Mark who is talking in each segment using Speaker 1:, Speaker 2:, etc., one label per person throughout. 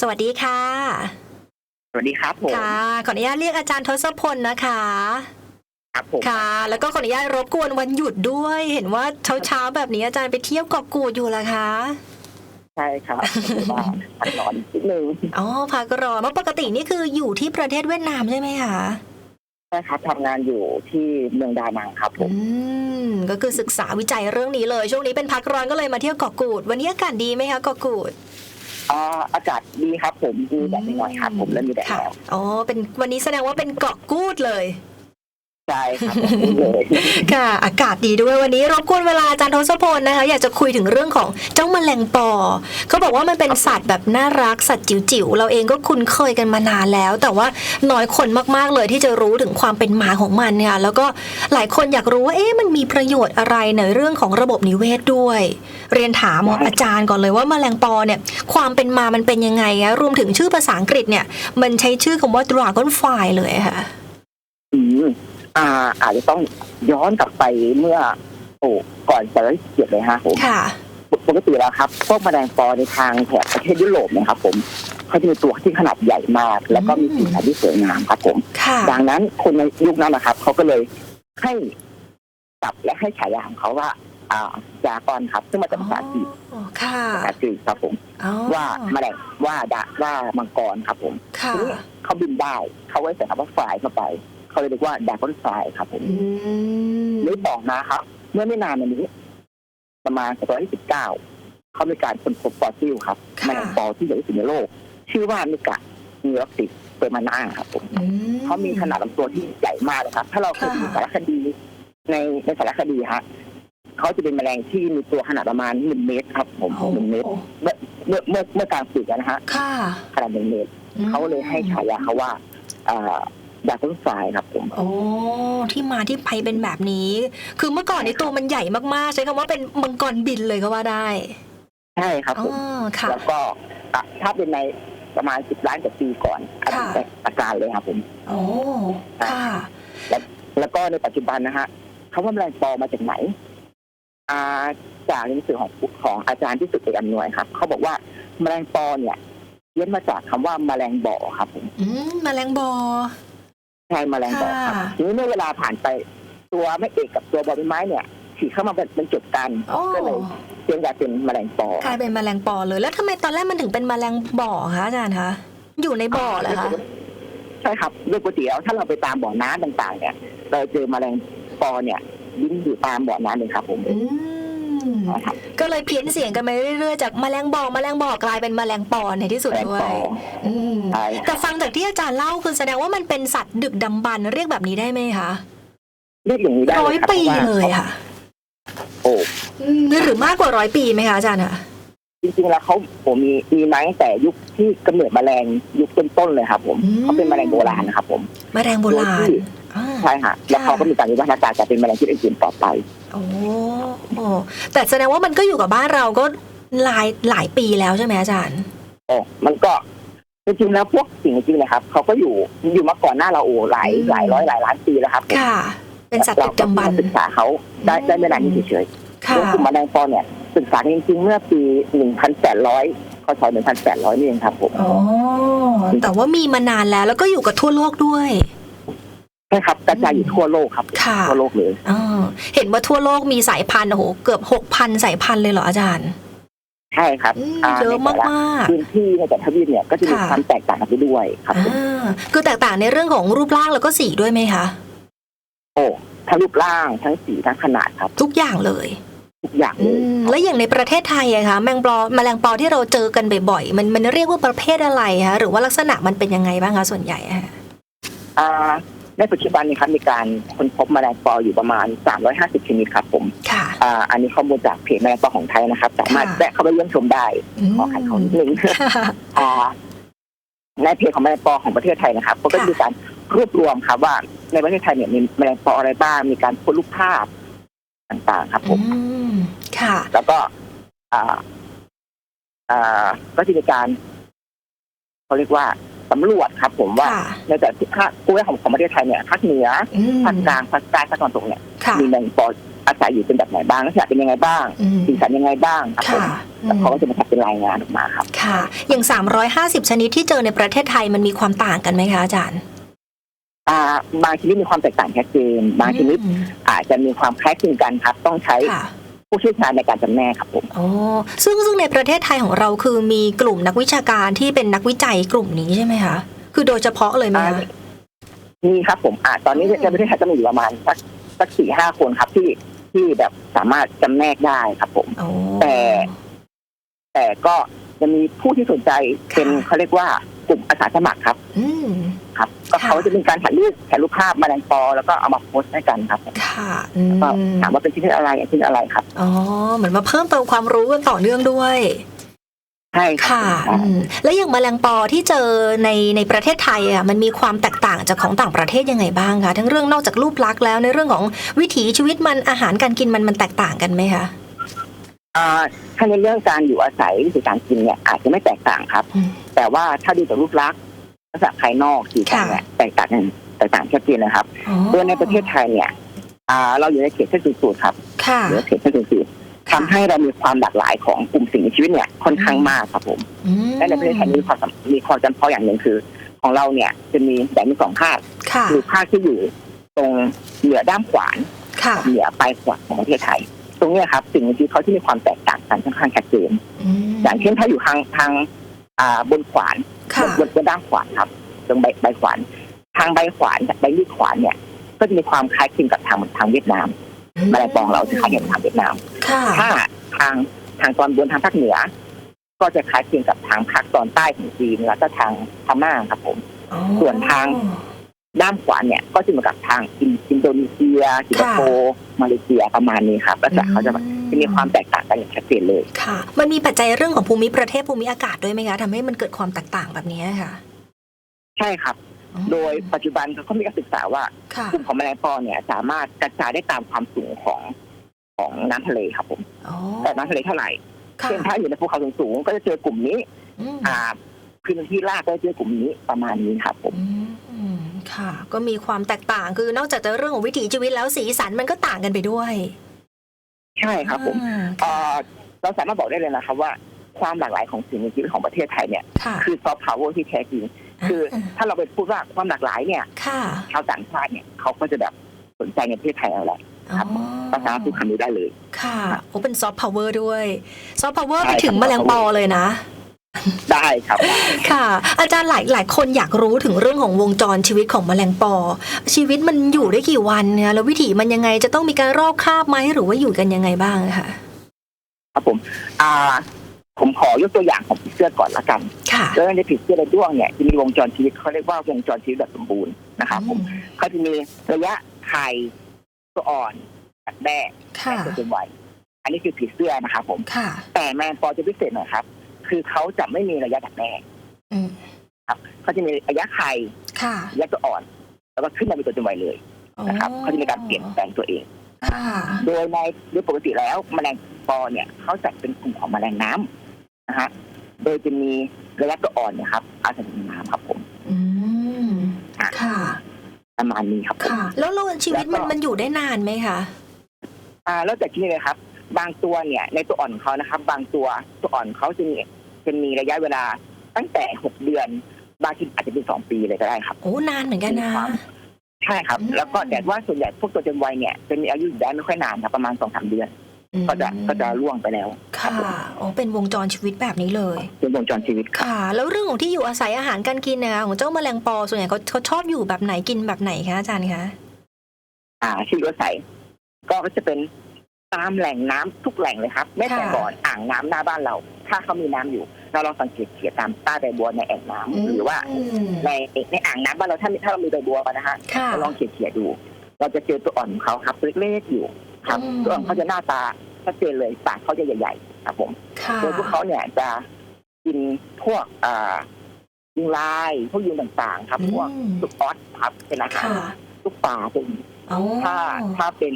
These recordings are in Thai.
Speaker 1: สวัสดีค่ะ
Speaker 2: สวัสดีครับผม
Speaker 1: ค่ะขออนุญาตเรียกอาจารย์ทศพลนะคะ
Speaker 2: ครับผม
Speaker 1: ค่ะ แล้วก็ขออนุญาตรบกวนวันหยุดด้วย เห็นว่าเช้าเช้าๆแบบนี้อาจารย์ไปเที่ยวเกาะกูดอยู่ละคะ
Speaker 2: ใช่ครับผมว่าพักนอนนิดนึง
Speaker 1: อ๋อพักรอเมื่อปกตินี่คืออยู่ที่ประเทศเวียดนามใช่ไหมคะ
Speaker 2: ใช่ครับทำงานอยู่ที่เมืองดานังครับผ
Speaker 1: อื
Speaker 2: ม
Speaker 1: มก็คือศึกษาวิจัยเรื่องนี้เลย ช่วงนี้เป็นพักร้อนก็เลยมาเที่ยวเกาะกูด วันนี้อากาศดีไหมคะเกาะกูด
Speaker 2: อ่าอากาศดีครับผมมีแดดนิดหน่อยครับผมแล้วมีแดด
Speaker 1: ค่ะ
Speaker 2: แล้ว
Speaker 1: อ๋อเป็นวันนี้แสดงว่าเป็นเกาะกูดเลย
Speaker 2: ใช่ครับผมเลย
Speaker 1: ค่ะ อากาศดีด้วยวันนี้รบกวนเวลาอาจารย์ทศพลนะคะ อยากจะคุยถึงเรื่องของเจ้าแมลงปอเขาบอกว่ามันเป็นสัตว์แบบน่ารักสัตว์จิ๋วๆเราเองก็คุ้นเคยกันมานานแล้ว แต่ว่าน้อยคนมากๆเลยที่จะรู้ถึงความเป็นมาของมันค่ะแล้วก็หลายคนอยากรู้ว่าเอ๊ะมันมีประโยชน์อะไรในเรื่องของระบบนิเวศด้วย เรียนถามอาจารย์ก่อนเลยว่าแมลงปอเนี่ยความเป็นมามันเป็นยังไงอะรวมถึงชื่อภาษาอังกฤษเนี่ย มันใช้ชื่อคำว่า dragonfly เลยค่ะ
Speaker 2: อืม อ่าอาจจะต้องย้อนกลับไปเมื่อ โอ้ก่อนศตวรรษที่เจ็ดเลยฮะผม
Speaker 1: ค่ะ
Speaker 2: ปกติแล้วครับพวกแมลงปอในทางแถบประเทศยุโรปเนะครับผมเขาจะมีตัวที่ขนาดใหญ่มาก แล้วก็มีสีสันที่สวยงามครับผม
Speaker 1: ค่ะ
Speaker 2: ดังนั้นคนในยุคนั้นนะครับเขาก็เลยให้จับและให้ฉายาของเขาว่า อ่าจากอนครับ ซึ่งมาจากภาษาจีน
Speaker 1: อ๋อค่ะ
Speaker 2: ภาษาจีนครับผม
Speaker 1: อ๋อ
Speaker 2: ว่าแมลงว่าดาว่ามังกรครับผม
Speaker 1: ค่ะ
Speaker 2: ทีนี้เขาบินได้เขาไว้ใส่คำว่าฝายเข้าไป เขาเลยเรียกว่าดากอนฝายครับผม
Speaker 1: อืม
Speaker 2: หรือต่อมาครับ เมื่อไม่นานมานี้ ประมาณศตวรรษที่สิบเก้าเขามีการค้นพบฟอสซิลครับแมลงปอที่ใหญ่ที่สุดในโลก ชื่อว่ามิกะนิวรักติเปอร์มานาครับผม
Speaker 1: อื
Speaker 2: เขามีขนาดลำตัวที่ใหญ่มากเลยครับ ถ้าเราเคยดูสารคดีในในสารคดีฮะเขาจะเป็นแมลงที่มีตัวขนาดประมาณหนึ่งเมตรครับ ผม
Speaker 1: โอ้
Speaker 2: หนึ่งเมตร เมื่อเมื่อเมื่อเมื่อกลางปีกนะฮะ
Speaker 1: ค่ะ
Speaker 2: ขนาดหนึ่งเมตร
Speaker 1: อืม
Speaker 2: เขาเลยให้ฉายาเขาว่าอ่า ดาก้อนไฟครับผม
Speaker 1: โอ้ที่มาที่ไปเป็นแบบนี้ คือเมื่อก่อนในตัวมันใหญ่มากๆ ใช้คำว่าเป็นมังกรบินเลยก็ว่าได้
Speaker 2: ใช่ครับ
Speaker 1: อ๋
Speaker 2: ผ
Speaker 1: อ
Speaker 2: ม
Speaker 1: ค่ะ
Speaker 2: แล้วก็อะถ้าเป็นในประมาณสิบล้านกว่าปีก่อนอาจจะ
Speaker 1: ค่ะ
Speaker 2: เป็นอาการเลยครับผม
Speaker 1: โอ้ค่ะ
Speaker 2: แล้วก็ในปัจจุบันนะฮะคำว่าแมลงปอมาจากไหนอ่าจากหนังสือของของอาจารย์ที่สุดเอกอำนวยครับเขาบอกว่าแมลงปอเนี่ยเรียนมาจากคำว่าแมลงบ่อครับผม
Speaker 1: อืมแมลงบอ
Speaker 2: ใช่แมลงบ่อครับ
Speaker 1: ค่ะ
Speaker 2: ทีนี้เมื่อเวลาผ่านไปตัวแม่เอกกับตัวบอใบไม้เนี่ยฉีกเข้ามาเป็นจุดกัน
Speaker 1: โอ้
Speaker 2: ก็เลยเรียนกลายเป็นแมลงปอก
Speaker 1: ลายเป็นแมลงปอเลย แล้วทำไมตอนแรกมันถึงเป็นแมลงบ่อคะอาจารย์คะอยู่ในบ่อเหรอคะ
Speaker 2: ใช่ครับโดยปกติแล้วถ้าเราไปตามบ่อน้ำต่างๆ เนี่ย เราเจอแมลงปอเนี่ยบินอยู่ตามบ่อน้ำเลยครับผม
Speaker 1: อืม
Speaker 2: นะครับ
Speaker 1: ก็เลยเพี้ยนเสียงกันไปเรื่อยๆจากแมลงบ่อแมลงบ่อกลายเป็นแมลงปอในที่สุด
Speaker 2: แมลง
Speaker 1: ด้ว
Speaker 2: ป
Speaker 1: ย
Speaker 2: อ
Speaker 1: อืม
Speaker 2: ใช่
Speaker 1: แต่ฟังจากที่อาจารย์เล่าคือแสดงว่ามันเป็นสัตว์ดึกดำบรรพ์เรียกแบบนี้ได้ไหมคะ
Speaker 2: เรียกอย่างนี้ได้
Speaker 1: ร้
Speaker 2: เล
Speaker 1: อย
Speaker 2: ยครับ
Speaker 1: ปี
Speaker 2: พราะว่า
Speaker 1: เลยค่ะ
Speaker 2: โอ้
Speaker 1: อืมหรือมากกว่าร้อยปีไหมคะอาจารย์คะ
Speaker 2: จริงๆแล้วเขาผมมีมีมาตั้งแต่ยุคที่กำเนิดแมลงยุคต้นๆเลยครับ ผมเขาเป็นแมลงโบราณนะครับผม
Speaker 1: แมลงโบราณ
Speaker 2: โดยที่
Speaker 1: อ่า
Speaker 2: ใช่ฮะแล้วเขาก็มีการวิวัฒนาการกลายเป็นแมลงชนิดอื่นๆต่อไป
Speaker 1: โอ้โอ้แต่แสดงว่ามันก็อยู่กับบ้านเราก็หลายหลายปีแล้วใช่ไหมอาจารย์
Speaker 2: โอ้มันก็จริงๆแล้วพวกสิ่งจริงๆนะครับเขาก็อยู่อยู่มาก่อนหน้าเราโอ้หลาย
Speaker 1: อืม
Speaker 2: หลายร้อยหลายล้านปีแล้วครับผม
Speaker 1: ค่ะ เป็นสัตว์ดึกดำบรรพ์
Speaker 2: ศึกษาเขาได้ได้ไม่นานนี้เฉยๆ
Speaker 1: ค่ะ
Speaker 2: เรื่องกลุ่มแมลงปอเนี่ยศึกษาจริงๆเมื่อปี1800คศ1800นี่เองครับผม
Speaker 1: อ๋อแต่ว่ามีมานานแล้วแล้วก็อยู่กับทั่วโลกด้วย
Speaker 2: ใช่ครับกระจายอยู่ทั่วโลกครับ
Speaker 1: ค่ะ
Speaker 2: ทั่วโลกเลย
Speaker 1: อ่าเห็นว่าทั่วโลกมีสายพันธุ์โอ้โหเกือบหกพันสายพันธุ์เลยเหรออาจารย์
Speaker 2: ใช่ครับ
Speaker 1: อืม
Speaker 2: อ่า
Speaker 1: เยอะ
Speaker 2: ในแต่ละ
Speaker 1: มาก
Speaker 2: พื้นที่ในแต่ละทวีปเนี่ยก็จะมี
Speaker 1: ค่ะ
Speaker 2: ความแตกต่างกันไปด้วยครับ
Speaker 1: ๆ
Speaker 2: ผม
Speaker 1: อ่าคือแตกต่างในเรื่องของรูปร่างแล้วก็สีด้วยไหมคะ
Speaker 2: โอ้ทั้งรูปร่างทั้งสีทั้งขนาดครับ
Speaker 1: ทุกอย่างเลย
Speaker 2: ทุกอย่าง
Speaker 1: อื
Speaker 2: เลย
Speaker 1: มแล้วอย่างในประเทศไทยอะคะแมงปอแมลงปอที่เราเจอกันบ่อยๆมันมันเรียกว่าประเภทอะไรคะหรือว่าลักษณะมันเป็นยังไงบ้างคะส่วนใหญ่อะคะ
Speaker 2: อ่า ในปัจจุบันนี้ครับมีการค้นพบแมลงปออยู่ประมาณ 350 ชนิดครับผม
Speaker 1: ค่ะ
Speaker 2: อ่าอันนี้ข้อมูลจากเพจแมลงปอของไทยนะครับ สามารถ
Speaker 1: ค่ะ
Speaker 2: แวะเข้าไปเยี่ยมชมได้
Speaker 1: ม
Speaker 2: ขอขายของนิดนึง
Speaker 1: ค่ะ
Speaker 2: อ่าในเพจของแมลงปอของประเทศไทยนะครับเขาก็
Speaker 1: ค่ะ
Speaker 2: มีการรวบรวมครับว่าในประเทศไทยเนี่ยมีแมลงปออะไรบ้าง มีการโพสต์รูปภาพต่างๆ ครับผ
Speaker 1: อื
Speaker 2: ม
Speaker 1: มค่ะ
Speaker 2: แล้วก็อ่าอ่าก็จะมีการเขาเรียกว่า สำรวจครับ ผมว่า
Speaker 1: ค่ะ
Speaker 2: ในแต่ที่ภาคกล้วยของของประเทศไทยเนี่ยภาคเหนือ
Speaker 1: อืม
Speaker 2: ภาคกลางภาคใต้ภาคตะวันตกเนี่ย
Speaker 1: ค่ะ
Speaker 2: มีแมลงปออาศัยอยู่เป็นแบบไหนบ้างลักษณะเป็นยังไงบ้าง
Speaker 1: อืม
Speaker 2: สีสันยังไงบ้างครับผม
Speaker 1: ค่ะอื
Speaker 2: แล้ว
Speaker 1: ม
Speaker 2: เขาก็จะมาทำเป็นรายงานออกมาครับ
Speaker 1: ค่ะ อย่าง 350 ชนิดที่เจอในประเทศไทยมันมีความต่างกันไหมคะอาจารย์
Speaker 2: อ่าบางชนิดมีความแตกต่างชัดเจนบางชนิด
Speaker 1: อืม
Speaker 2: อาจจะมีความคล้ายคลึงกันครับ ต้องใช้
Speaker 1: ค่ะ
Speaker 2: ผู้เชี่ยวชาญในการจำแนกครับผม
Speaker 1: อ๋อซึ่งซึ่งในประเทศไทยของเราคือมีกลุ่มนักวิชาการที่เป็นนักวิจัยกลุ่มนี้ใช่ไหมคะ คือโดยเฉพาะเลยไหมคะ
Speaker 2: นี่ครับผมอ่าตอนนี้
Speaker 1: อืม
Speaker 2: ในประเทศไทยจะมีอยู่ประมาณสักสักสี่ห้าคนครับที่ที่แบบสามารถจำแนกได้ครับผม
Speaker 1: อ๋อ
Speaker 2: แต่ แต่ก็จะมีผู้ที่สนใจเป็น
Speaker 1: ค่ะ
Speaker 2: เขาเรียกว่ากลุ่มอาสาสมัครครับ
Speaker 1: อืม
Speaker 2: ครับ ก็
Speaker 1: ค่ะ
Speaker 2: เขาจะมีการถ่ายรูปถ่ายรูปภาพแมลงปอแล้วก็เอามาโพสต์ให้กันครับผม
Speaker 1: ค่ะอืม
Speaker 2: ก็ถามว่าเป็นชนิดอะไรชนิดอะไรครับ
Speaker 1: อ๋อเหมือนมาเพิ่มเติมความรู้กันต่อเนื่องด้วย
Speaker 2: ใช่ครั
Speaker 1: ค่ะ
Speaker 2: ผม
Speaker 1: อืมแล้วอย่างแมลงปอที่เจอในในประเทศไทยอะมันมีความแตกต่างจากของต่างประเทศยังไงบ้างคะทั้งเรื่องนอกจากรูปลักษณ์แล้วในเรื่องของวิถีชีวิตมันอาหารการกินมันมันแตกต่างกันไหมคะ
Speaker 2: อ่าถ้าในเรื่องการอยู่อาศัยวิธีการกินเนี่ยอาจจะไม่แตกต่างครับ
Speaker 1: อืม
Speaker 2: แต่ว่าถ้าดูจากรูปลักษณ์ ลักษณะภายนอกสีสัน
Speaker 1: ค่ะ
Speaker 2: เนี่ยแตกต่างกันแตกต่างชัดเจนนะครับ
Speaker 1: อ๋อ
Speaker 2: โดยในประเทศไทยเนี่ยอ่าเราอยู่ในเขตเส้นศูนย์สูตรครับ
Speaker 1: ค่ะ
Speaker 2: หรือเขตเส้นศูนย์สูตรทำให้เรามีความหลากหลายของกลุ่มสิ่งมีชีวิตเนี่ยค่อนข้างมากครับผม
Speaker 1: อืม
Speaker 2: และในประเทศไทยมีความสำมีความจำเพาะอย่างหนึ่งคือ ของเราเนี่ยจะมีแบ่งเป็นสองภาค
Speaker 1: ค่ะ
Speaker 2: คือภาคที่อยู่ตรงเหนือด้ามขวาน
Speaker 1: ค่ะ
Speaker 2: กับเหนือปลายขวานของประเทศไทย ตรงเนี้ยครับสิ่งมีชีวิตเขาที่มีความแตกต่างกันค่อนข้างชัดเจน
Speaker 1: ม
Speaker 2: อย่างเช่นถ้าอยู่ทางทาง อ่าบนขวาน
Speaker 1: ค่ะ
Speaker 2: บนบนด้ามขวานครับตรงใบใบขวานทางใบขวานกับใบมีดขวานเนี่ย ก็จะมีความคล้ายคลึงกับทางทางเวียดนามแมลงปองเราจะคล้ายกับทางเวียดนาม
Speaker 1: ค่ะ
Speaker 2: ถ้าทางทางตอนบนทางภาคเหนือ ก็จะคล้ายคลึงกับทางภาคตอนใต้ของจีนแล้วก็ทางพม่าครับผม
Speaker 1: อ๋อ
Speaker 2: ส่วนทาง ด้ามขวานเนี่ยก็จะเหมือนกับทางอินอินโดนีเซียสิงคโปร์มาเลเซียประมาณนี้ครับลักษณะเขาจะจะมีความแตกต่างกันอย่างชัดเจนเลย
Speaker 1: ค่ะ มันมีปัจจัยเรื่องของภูมิประเทศภูมิอากาศด้วยไหมคะทำให้มันเกิดความแตกต่างแบบนี้ค่ะ
Speaker 2: ใช่ครับ โดยปัจจุบันเขาก็มีการศึกษาว่า
Speaker 1: ค่ะ
Speaker 2: กลุ่มของแมลงปอเนี่ยสามารถกระจายได้ตามความสูงของของน้ำทะเลครับผม
Speaker 1: อ๋อ
Speaker 2: แต่น้ำทะเลเท่าไหร่
Speaker 1: ค่ะ
Speaker 2: เช่นถ้าอยู่ในภูเขาสูงๆก็จะเจอกลุ่มนี้
Speaker 1: อืม
Speaker 2: อ่าพื้นที่ลาดก็จะเจอกลุ่มนี้ประมาณนี้ครับผม
Speaker 1: อืม ค่ะ ก็มีความแตกต่างคือนอกจากจะเรื่องของวิถีชีวิตแล้วสีสันมันก็ต่างกันไปด้วย
Speaker 2: ใช่ครับผม
Speaker 1: อ่า
Speaker 2: เอ่อเราสามารถบอกได้เลยนะครับว่าความหลากหลายของสิ่งมีชีวิตของประเทศไทยเนี่ย
Speaker 1: ค่ะ
Speaker 2: คือซอฟต์พาวเวอร์ที่แท้จริง คือถ้าเราไปพูดว่าความหลากหลายเนี่ย
Speaker 1: ค่ะ
Speaker 2: ชาวต่างชาติเนี่ยเขาก็จะแบบสนใจในประเทศไทยอะไรครับ
Speaker 1: อ๋อ
Speaker 2: ก็สามารถพูดคำนี้ได้เลย
Speaker 1: ค่ะโอ้เป็นซอฟต์พาวเวอร์ด้วย ซอฟต์พาวเวอร์
Speaker 2: ใช่
Speaker 1: ไปถึง
Speaker 2: ครับ
Speaker 1: แมลงปอเลยนะ
Speaker 2: ได้ครับ
Speaker 1: ค่ะ อาจารย์หลายหลายคนอยากรู้ถึงเรื่องของวงจรชีวิตของแมลงปอ ชีวิตมันอยู่ได้กี่วันเนี่ยแล้ววิถีมันยังไงจะต้องมีการรอบคาบไหมหรือว่าอยู่กันยังไงบ้างอะคะ
Speaker 2: ครับผม อ่า ผมขอยกตัวอย่างของผีเสื้อก่อนละกัน
Speaker 1: ค่ะ
Speaker 2: โดยในผีเสื้อระด้วงเนี่ยจะมีวงจรชีวิตเขาเรียกว่าวงจรชีวิตแบบสมบูรณ์นะครับผมเขาจะมีระยะไข่ตัวอ่อนตัดแม่
Speaker 1: ค่ะ
Speaker 2: ตัวเต็มวัยอันนี้คือผีเสื้อนะครับผม
Speaker 1: ค่ะ
Speaker 2: แต่แมงปอจะพิเศษหน่อยครับ คือเขาจะไม่มีระยะดักแม่
Speaker 1: อืม
Speaker 2: เขาจะมีระยะไข่
Speaker 1: ค่ะ
Speaker 2: ระยะตัวอ่อน แล้วก็ขึ้นมาเป็นตัวเต็มวัยเลยนะครับเขาจะมีการเปลี่ยนแปลงตัวเอง
Speaker 1: ค่ะ
Speaker 2: โดยในโดยปกติแล้วแมลงปอเนี่ยเขาจัดเป็นกลุ่มของแมลงน้ำนะฮะโดยจะมีระยะตัวอ่อนเนะครับ อาศัยอยู่ในน้ำครับผม
Speaker 1: อืมค่ะ
Speaker 2: ประมาณนี้ครับผม
Speaker 1: ค่ะ แล้วเราชีวิตมันมันอยู่ได้นานไหมคะ
Speaker 2: อ่าแล้วจากที่นี่เลยครับ บางตัวเนี่ย ในตัวอ่อนของเขานะครับ บางตัวตัวอ่อนเขาจะมี จะมีระยะเวลาตั้งแต่หกเดือนบางทีอาจจะเป็นสองปีเลยก็ได้ครับ
Speaker 1: โอ้นานเหมือนกันนะ
Speaker 2: ใช่ครับ
Speaker 1: อืม
Speaker 2: แล้วก็แต่ว่าส่วนใหญ่พวกตัวเต็มวัยเนี่ยจะมีอายุอยู่ได้ไม่ค่อยนานครับประมาณสองสามเดือน ก็จะก็จะล่วงไปแล้ว
Speaker 1: ค่ะโอ้เป็นวงจรชีวิตแบบนี้เลย
Speaker 2: เป็นวงจรชีวิตครับ
Speaker 1: ค่ะ แล้วเรื่องของที่อยู่อาศัยอาหารการกินนะคะของเจ้าแมลงปอส่วนใหญ่เขาเขาชอบอยู่แบบไหนกินแบบไหนคะอาจารย์คะ
Speaker 2: อ่าชื่อรถใสก็จะเป็นตามแหล่งน้ำทุกแหล่งเลยครับแม้แต่บ่อนอ่างน้ำหน้าบ้านเรา ถ้าเขามีน้ำอยู่ เราลองสังเกตเขียตามใต้ใบบัวในแอ่งน้ำหรือว่า
Speaker 1: ม
Speaker 2: ในในอ่างน้ำบ้านเราถ้ามีถ้าเรามีใบบัวกันนะฮะ
Speaker 1: ค่ะ
Speaker 2: เราลองเขียเขียๆดู เราจะเจอตัวอ่อนของเขาครับเล็กๆอยู่ครับ
Speaker 1: อืม
Speaker 2: ตัวอ่อนเขาจะหน้าตาชัดเจนเลยปากเขาจะใหญ่ ๆ ครับผม
Speaker 1: ค่ะ
Speaker 2: โดยพวกเขาเนี่ยจะกินพวกอ่ายุงลายพวกยุงต่างๆ ครับพวก
Speaker 1: อืม
Speaker 2: ลูกออสครับเป็นอาหาร
Speaker 1: ค่ะ
Speaker 2: ลูกปลาเป็น
Speaker 1: อ๋อ
Speaker 2: ถ้าถ้าเป็น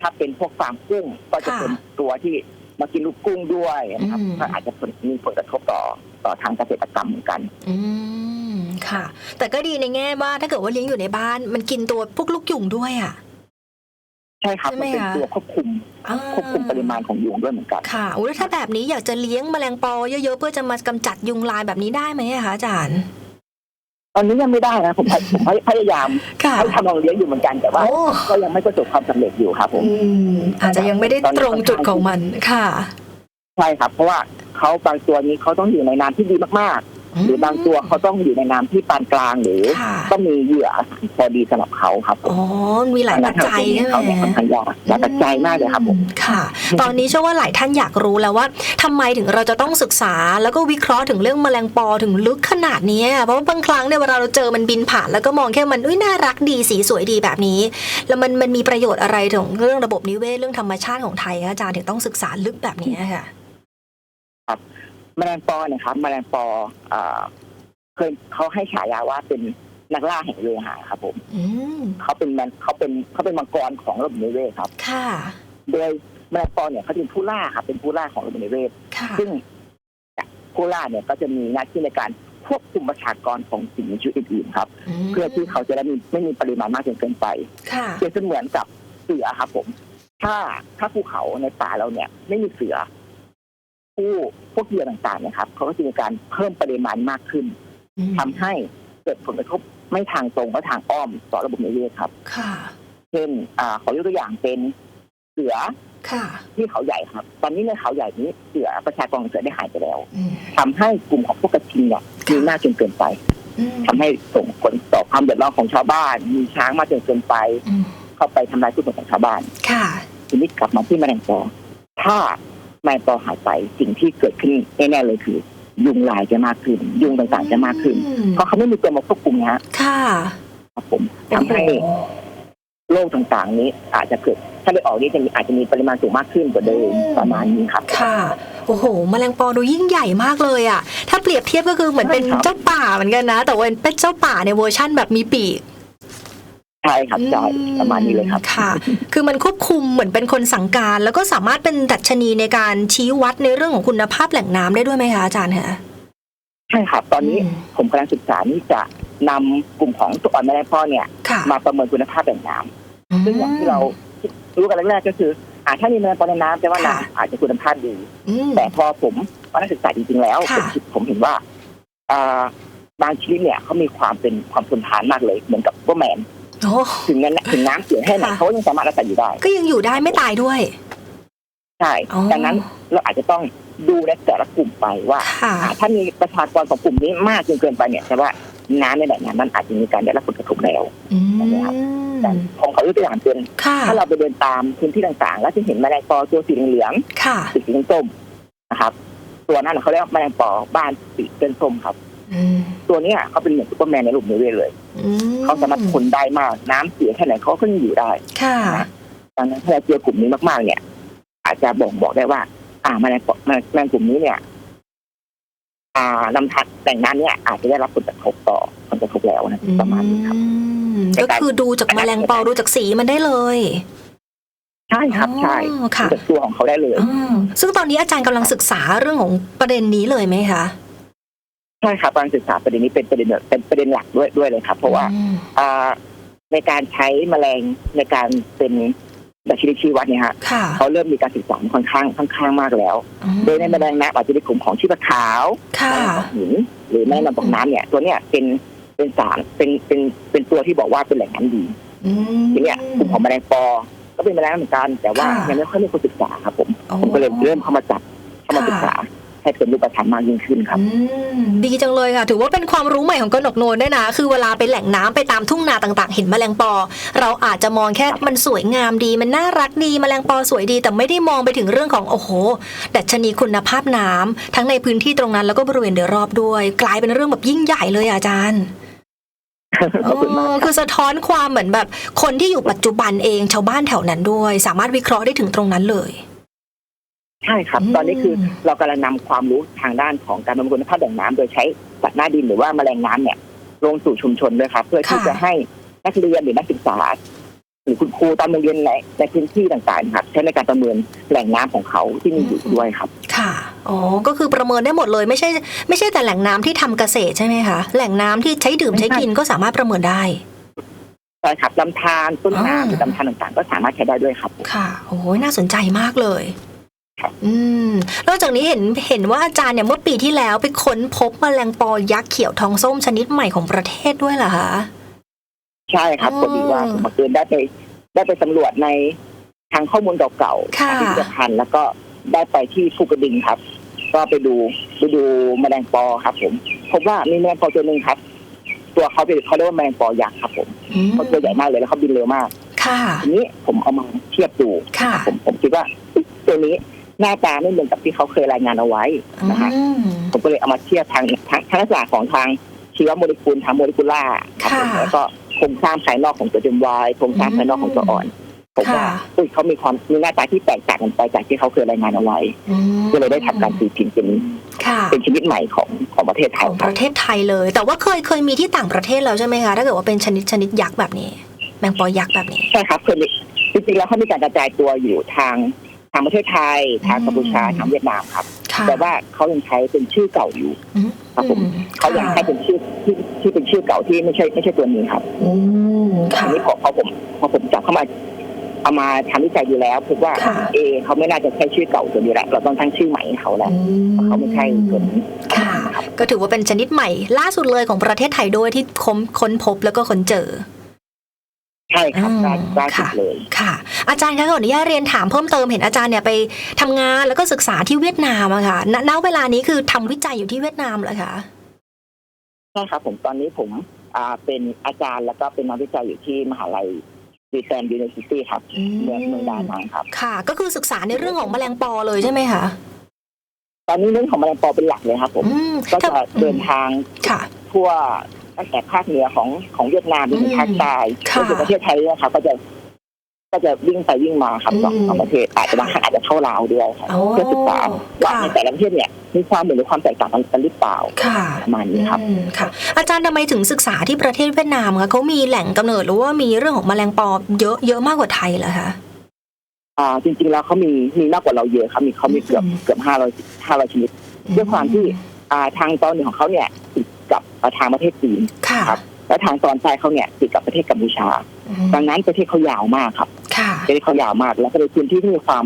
Speaker 2: ถ้าเป็นพวกฟาร์มกุ้งก็จะ
Speaker 1: ค่ะ
Speaker 2: เป็นตัวที่ มากินลูกกุ้งด้วยนะครับ
Speaker 1: อืม
Speaker 2: ก็อาจจะมีผลกระทบต่อต่อทางเกษตรกรรมเหมือนกัน
Speaker 1: อืมค่ะ แต่ก็ดีในแง่ว่าถ้าเกิดว่าเลี้ยงอยู่ในบ้าน มันกินตัวพวกลูกยุงด้วยอะ
Speaker 2: ใช่ครับ
Speaker 1: ใช่ไหม
Speaker 2: มันเป็น
Speaker 1: คะ
Speaker 2: ตัวควบคุม
Speaker 1: อ่า
Speaker 2: ควบคุมปริมาณของยุงด้วยเหมือนกัน
Speaker 1: ค่ะอุ้ยแล้วถ้าแบบนี้อยากจะเลี้ยงแมลงปอเยอะๆเพื่อจะมากำจัดยุงลายแบบนี้ได้ไหมอะคะอาจารย์
Speaker 2: ต อนนี้ยังไม่ได้นะผมผมพยายาม
Speaker 1: ค่ะ
Speaker 2: ให้ทำลองเลี้ยงอยู่เหมือนกันแต่ว่า
Speaker 1: โอ้
Speaker 2: ก็ยังไม่ประสบความสำเร็จอยู่ครับผม
Speaker 1: อืมอาจจะยังไม่ได้ตรงจุดของมันค่ะ
Speaker 2: ใช่ครับ เพราะว่าเขาบางตัวนี้เขาต้องอยู่ในน้ำที่ดีมากๆ หรือบางตัวเขาต้องอยู่ในน้ำที่ปานกลางหรือ
Speaker 1: ค่ะ
Speaker 2: ต้องมีเหยื่ออาหารพอดีสำหรับเขาครับผม
Speaker 1: อ๋อมีหลายปัจจัยใช่ไหม
Speaker 2: เขาเนี่ยค่อนข้างยากหลายปัจจัยมากเลยครับผม
Speaker 1: ค่ะ ตอนนี้เชื่อว่าหลายท่านอยากรู้แล้วว่าทำไมถึงเราจะต้องศึกษา แล้วก็วิเคราะห์ถึงเรื่องแมลงปอถึงลึกขนาดนี้เพราะว่าบางครั้งเนี่ยเวลาเราเจอมันบินผ่าน แล้วก็มองแค่มันอุ้ยน่ารักดีสีสวยดีแบบนี้ แล้วมันมันมีประโยชน์อะไรถึงเรื่องระบบนิเวศเรื่องธรรมชาติของไทยคะอาจารย์ถึงต้องศึกษาลึกแบบนี้ค่ะ
Speaker 2: แมลงปอเนี่ยครับแมลงปอเอ่อเคยเขาให้ฉายาว่าเป็นนักล่าแห่งเวหาครับ ผม
Speaker 1: อืม
Speaker 2: เขาเป็นแมนเขาเป็นเขาเป็นมังกรของระบบนิเวศครับ
Speaker 1: ค่ะ
Speaker 2: โดยแมลงปอเนี่ยเขาเป็นผู้ล่าครับเป็นผู้ล่าของระบบนิเวศ
Speaker 1: ค่ะ
Speaker 2: ซึ่งผู้ล่าเนี่ยก็จะมีหน้าที่ในการควบคุมประชากรของสิ่งมีชีวิตอื่นๆครับ
Speaker 1: ม
Speaker 2: เพื่อที่เขาจะได้มีไม่มีปริมาณมากจนเกินไป
Speaker 1: ค่ะ
Speaker 2: เปรียบเสมือนกับเสือครับผม ถ้าถ้าภูเขาในป่าเราเนี่ย ไม่มีเสือ ผู้พวกเหยื่อต่างๆเนะครับเขาก็จะมีการเพิ่มปริมาณมากขึ้น
Speaker 1: อืม
Speaker 2: ทำให้เกิดผลกระทบไม่ทางตรงก็ทางอ้อมต่อระบบนิเวศครับ
Speaker 1: ค่ะ
Speaker 2: เช่นอ่าขอยกตัวอย่างเป็นเสือ
Speaker 1: ค่ะ
Speaker 2: ที่เขาใหญ่ครับ ตอนนี้ในเขาใหญ่นี้เสือประชากรของเสือได้หายไปแล้ว
Speaker 1: อืม
Speaker 2: ทำให้กลุ่มของพวกกระทิงเนี่ยมีมากจนเกินไป
Speaker 1: อืม
Speaker 2: ทำให้ส่งผลต่อความเดือดร้อนของชาวบ้าน มีช้างมากจนเกินไป
Speaker 1: อืม
Speaker 2: เข้าไปทำลายพืชผลของชาวบ้าน
Speaker 1: ค่ะ
Speaker 2: ทีนี้กลับมาที่แมลงปอถ้า แมลงปอหายไปสิ่งที่เกิดขึ้นแน่ๆเลยคือ ยุงลายจะมากขึ้น ยุงต่างๆจะมากขึ้น
Speaker 1: อืม
Speaker 2: เพราะเขาไม่มีตัวมาควบคุมนะฮะ
Speaker 1: ค่ะ
Speaker 2: ครับผมทำให้โรคต่างๆ นี้ อาจจะเกิดถ้าได้ออกนี้จะมีอาจจะมีปริมาณสูงมากขึ้นกว่าเดิมประมาณนี้ครับ
Speaker 1: ค่ะ โอ้โหแมลงปอดูยิ่งใหญ่มากเลยอะ ถ้าเปรียบเทียบก็คือเหมือนเป็น
Speaker 2: ใช่ครับ
Speaker 1: เจ้าป่าเหมือนกันนะ แต่ว่าเป็นเจ้าป่าในเวอร์ชั่นแบบมีปีก
Speaker 2: ใช่ครับใช่
Speaker 1: อื
Speaker 2: ประมาณนี้เลยครับ
Speaker 1: ค่ะ คือมันควบคุมเหมือนเป็นคนสั่งการ แล้วก็สามารถเป็นดัชนีในการชี้วัดในเรื่องของคุณภาพแหล่งน้ำได้ด้วยไหมคะอาจารย์คะ
Speaker 2: ใช่ครับตอนนี้
Speaker 1: อืม
Speaker 2: ผมกำลังศึกษานี่จะนำกลุ่มของตัวอ่อนแมลงปอเนี่ย
Speaker 1: ค่ะ
Speaker 2: มาประเมินคุณภาพแหล่งน้ำซึ่งอย่างที่เรารู้กันแรกๆก็คืออ่าถ้ามีแมลงปอในน้ำแปลว่าน้ำอาจจะคุณภาพดี
Speaker 1: อืม
Speaker 2: แต่พอผมมานักศึกษาจริงๆแล้ว ผม
Speaker 1: ค่ะ
Speaker 2: คิดผมเห็นว่าอ่าบางชนิดเนี่ยเขามีความเป็นความทนทานมากเลย เหมือนกับพวกแมน
Speaker 1: โอ้
Speaker 2: ถึงนั้นถึงน้ำเสียแค่ไหน
Speaker 1: ค่ะ
Speaker 2: เขาก็ยังสามารถรักษาอยู่ได้
Speaker 1: ก็ยังอยู่ได้ไม่ตายด้วย
Speaker 2: ใช่
Speaker 1: อ๋อ
Speaker 2: ดังนั้นเราอาจจะต้องดูในแต่ละกลุ่มไปว่า
Speaker 1: ค่ะ
Speaker 2: อ่า ถ้ามีประชากรของกลุ่มนี้มากจนเกินไปเนี่ยแปลว่าน้ำในแหล่งน้ำนั้นอาจจะมีการได้รับผลกระทบแล้ว
Speaker 1: อืม
Speaker 2: แต่ผมขอยกตัวอย่างเป็น
Speaker 1: ค่ะ
Speaker 2: ถ้าเราไปเดินตามพื้นที่ต่างๆ แล้วจะเห็นแมลงปอตัวสีเหลือง
Speaker 1: ค่ะ
Speaker 2: ๆสีส้มๆนะครับ ตัวนั้นเขาเรียกว่าแมลงปอบ้านสีเป็นส้มครับ
Speaker 1: อืม
Speaker 2: ตัวเนี้ยเขาเป็นเหมือนซูเปอร์แมนในรูปนิเวศเลย
Speaker 1: อื
Speaker 2: เขาสามารถทนได้มากน้ำเสียแค่ไหนเขาก็ยังอยู่ได้
Speaker 1: ค่ะ
Speaker 2: ดังนั้นถ้าเราเจอกลุ่มนี้มากๆ เนี่ย อาจจะบอกบอกได้ว่า อ่าแมลงปอแมลงแมลงกลุ่มนี้เนี่ย อ่าลำทัดแต่งน้ำเนี่ย อาจจะได้รับผลกระทบต่อผลกระทบแล้วนะประมาณนี้ครับ
Speaker 1: อืมก็คือดูจากแมลงปอดูจากสีมันได้เลย
Speaker 2: ใช่ครับใช่
Speaker 1: อ๋อค่ะ
Speaker 2: จากตัวของเขาได้เลย
Speaker 1: อืมซึ่งตอนนี้อาจารย์กำลังศึกษาเรื่องของประเด็นนี้เลยไหมคะ
Speaker 2: ใช่ครับการศึกษาประเด็นนี้เป็นประเด็นเป็นประเด็นหลักด้วยด้วยเลยครับ เพราะว่า
Speaker 1: อืม
Speaker 2: อ่าในการใช้แมลงในการเป็นดัชนีชี้วัดเนี่ยฮะ
Speaker 1: ค่ะ
Speaker 2: เขาเริ่มมีการศึกษาค่อนข้างค่อนข้างมากแล้ว
Speaker 1: อืม
Speaker 2: โดยในแมลงน้ำอาจจะเป็นกลุ่มของชีพขาว
Speaker 1: ค่ะ
Speaker 2: แมลงกอกหินหรือแม่น้ำบอกน้ำเนี่ย ตัวเนี้ยเป็นเป็นสารเป็นเป็นเป็นตัวที่บอกว่าเป็นแหล่งน้ำดี
Speaker 1: อืม
Speaker 2: ทีเนี้ยกลุ่มของแมลงปอ ก็เป็นแมลงเหมือนกันแต่ว่า
Speaker 1: ค่ะ
Speaker 2: ยังไม่ค่อยมีคนศึกษาครับผม
Speaker 1: อ๋อ
Speaker 2: ผมก็เลยเริ่มเข้ามาจับเข้ามา
Speaker 1: ค่ะ
Speaker 2: ศึกษา ให้เป็นรูปธรรมมากยิ่งขึ้นครับ
Speaker 1: อืมดีจังเลยค่ะ ถือว่าเป็นความรู้ใหม่ของกนกโนนด้วยนะ คือเวลาไปแหล่งน้ำไปตามทุ่งนาต่างๆ เห็นแมลงปอ เราอาจจะมองแค่มันสวยงามดี มันน่ารักดีแมลงปอสวยดี แต่ไม่ได้มองไปถึงเรื่องของโอ้โหดัชนีคุณภาพน้ำทั้งในพื้นที่ตรงนั้นแล้วก็บริเวณโดยรอบด้วย กลายเป็นเรื่องแบบยิ่งใหญ่เลยอะอาจารย์
Speaker 2: ขอบคุณมาก
Speaker 1: เออคือสะท้อนความเหมือนแบบ คนที่อยู่ปัจจุบันเองชาวบ้านแถวนั้นด้วย สามารถวิเคราะห์ได้ถึงตรงนั้นเลย
Speaker 2: ใช่ครับ
Speaker 1: อืม
Speaker 2: ตอนนี้คือเรากำลังนำความรู้ทางด้านของการบำรุงคุณภาพแหล่งน้ำโดยใช้สัตว์หน้าดินหรือว่าแมลงน้ำเนี่ย ลงสู่ชุมชนด้วยครับ เพื่อที่
Speaker 1: ค่ะ
Speaker 2: จะให้นักเรียนหรือนักศึกษา หรือคุณครูตามโรงเรียนในในพื้นที่ต่างๆครับใช้ในการประเมินแหล่งน้ำของเขาที่มีอยู่ด้วยครับ
Speaker 1: ค่ะอ๋อก็คือประเมินได้หมดเลยไม่ใช่ ไม่ใช่แต่แหล่งน้ำที่ทำเกษตรใช่ไหมคะแหล่งน้ำที่ใช้ดื่ม
Speaker 2: ไม่
Speaker 1: ใช้
Speaker 2: ใช่
Speaker 1: กินก็สามารถประเมินได้
Speaker 2: ใช่ช่ครับลำธารต้น
Speaker 1: อ่า
Speaker 2: น้ำหรือลำธารต่างๆ ก็สามารถใช้ได้ด้วยครับ
Speaker 1: ค่ะโอ้ยน่าสนใจมากเลย
Speaker 2: ครับ
Speaker 1: อืมนอกจากนี้เห็นเห็นว่าอาจารย์เนี่ยเมื่อปีที่แล้วไปค้นพบแมลงปอยักษ์เขียวทองส้มชนิดใหม่ของประเทศด้วยเหรอคะ
Speaker 2: ใช่ครับ
Speaker 1: อ๋อ
Speaker 2: พอดีว่าผมบังเอิญได้ไป ได้ไปสำรวจในทางข้อมูลเก่าๆ
Speaker 1: ค่ะ
Speaker 2: ทางพิพิธภัณฑ์แล้วก็ได้ไปที่ภูกระดึงครับ ก็ไปดูไปดูแมลงปอครับ ผมพบว่ามีแมลงปอตัวหนึ่งครับ ตัวเขาเป็นเขาเรียกว่าแมลงปอยักษ์ครับ ผม
Speaker 1: อืม
Speaker 2: เขาตัวใหญ่มากเลยแล้วเขาบินเร็วมาก
Speaker 1: ค่ะ
Speaker 2: ทีนี้ผมเอามาเทียบดู
Speaker 1: ค่ะ
Speaker 2: ผมผมคิดว่าเอ๊ะตัวนี้ หน้าตาไม่เหมือนกับที่เขาเคยรายงานเอาไว้นะฮะ
Speaker 1: อืม
Speaker 2: ผมก็เลยเอามาเทียบทางทางทางลักษณะของทางชีวโมเลกุลทางโมเลกุล่าครับผม
Speaker 1: ค่ะ
Speaker 2: แล้วก็โครงสร้างภายนอกของตัวเดมวายโครงสร้างภายนอกของตัวอ่อนผมว่า
Speaker 1: ค่ะ
Speaker 2: อุ้ยเขามีความมีหน้าตาที่แตกต่างกันไปจากที่เขาเคยรายงานเอาไว้
Speaker 1: อืม
Speaker 2: ก็เลยได้ทำการตีพิมพ์เป็น
Speaker 1: ค่ะ
Speaker 2: เป็นชนิดใหม่ของของประเทศไท
Speaker 1: ข
Speaker 2: ย
Speaker 1: อง
Speaker 2: ค
Speaker 1: ป
Speaker 2: รับ
Speaker 1: ระเทศไทยเลย แต่ว่าเคยเคยมีที่ต่างประเทศแล้วใช่ไหมคะถ้าเกิดว่าเป็นชนิดชนิดยักษ์แบบนี้ แมงปอยักษ์แบบนี้
Speaker 2: ใช่ครับเคยมีจริงๆแล้วเขามีการกระจายตัวอยู่ทาง ทางประเทศไทยทางกัมพูชา
Speaker 1: อืม
Speaker 2: ทางเวียดนามครับ
Speaker 1: ค่ะ
Speaker 2: แต่ว่าเขายังใช้เป็นชื่อเก่าอยู่
Speaker 1: อืม
Speaker 2: ครับผมเขายังใช้เป็นชื่อที่ที่เป็นชื่อเก่าที่ไม่ใช่ไม่ใช่ตัวนี้ครับ
Speaker 1: อืม
Speaker 2: อั
Speaker 1: ค่ะ
Speaker 2: นนี้พอพอผมพอผมจับเข้ามาเอามาทำวิจัยดูแล้วพบว่า
Speaker 1: ค่ะ
Speaker 2: เอเขาไม่น่าจะใช้ชื่อเก่าตัวนี้แหละเราต้องตั้งชื่อใหม่ให้เขาแล้วเพราะเขาไม่ใช่ตัวนี้
Speaker 1: ค่ะ
Speaker 2: ครับ
Speaker 1: ก็ถือว่าเป็นชนิดใหม่ ล่าสุดเลยของประเทศไทยด้วยที่ค้นค้นพบแล้วก็ค้นเจอ
Speaker 2: ใช่ครับ
Speaker 1: อืม
Speaker 2: ล่าล่าสุด
Speaker 1: ค่ะ
Speaker 2: เลย
Speaker 1: ค่ะ อาจารย์คะขออนุญาตเรียนถามเพิ่มเติมเห็นอาจารย์เนี่ยไปทำงานแล้วก็ศึกษาที่เวียดนามอะค่ะณณเวลานี้คือทำวิจัยอยู่ที่เวียดนามเหรอคะ
Speaker 2: ใช่ครับผมตอนนี้ผมอ่าเป็นอาจารย์แล้วก็เป็นนักวิจัยอยู่ที่มหาลัยดีแซนยูนิเวอร์ซิตี้ครับเมืองเมืองดานังครับ
Speaker 1: ค่ะ ก็คือศึกษาในเรื่องของแมลงปอเลยใช่ไหมคะ
Speaker 2: ตอนนี้เรื่องของแมลงปอเป็นหลักเลยครับ ผม
Speaker 1: อืม
Speaker 2: ก็จะเดินทาง
Speaker 1: ค่ะ
Speaker 2: ทั่ว ตั้งแต่ภาคเหนือของของเวียดนามจนถึงภาคใต้
Speaker 1: ค่ะ
Speaker 2: จนถึงประเทศไทยเนี่ยครับก็จะก็จะวิ่งไปวิ่งมาครับสอง
Speaker 1: อืม
Speaker 2: สองประเทศอาจจะบางครั้งอาจจะเข้าลาวด้วยครับ
Speaker 1: โอ้
Speaker 2: เพื่อศึกษาว่า
Speaker 1: ค่ะ
Speaker 2: ในแต่ละประเทศเนี่ยมีความเหมือนหรือความแตกต่างกันหรือเปล่า
Speaker 1: ค่ะ
Speaker 2: ประมาณนี้ครับ
Speaker 1: อืมค่ะ อาจารย์ทำไมถึงศึกษาที่ประเทศเวียดนามคะเขามีแหล่งกำเนิดหรือว่ามีเรื่องของแมลงปอเยอะเยอะมากกว่าไทยเหรอคะ
Speaker 2: อ่าจริง ๆ แล้วเขามีมีมากกว่าเราเยอะครับมีเขามีเกือบ
Speaker 1: อืม
Speaker 2: เกือบห้าร้อยห้าร้อยชนิดด้วยความที่อ่าทางตอนเหนือของเขาเนี่ยติดกับอ่า ทางประเทศจีน
Speaker 1: ค่ะ
Speaker 2: ครับและทางตอนใต้เขาเนี่ยติดกับประเทศกัมพูชา
Speaker 1: อืม
Speaker 2: ดังนั้นประเทศเขายาวมากครับ
Speaker 1: ค่ะ
Speaker 2: ประเทศเขายาวมาก แล้วก็เป็นพื้นที่ที่มีความ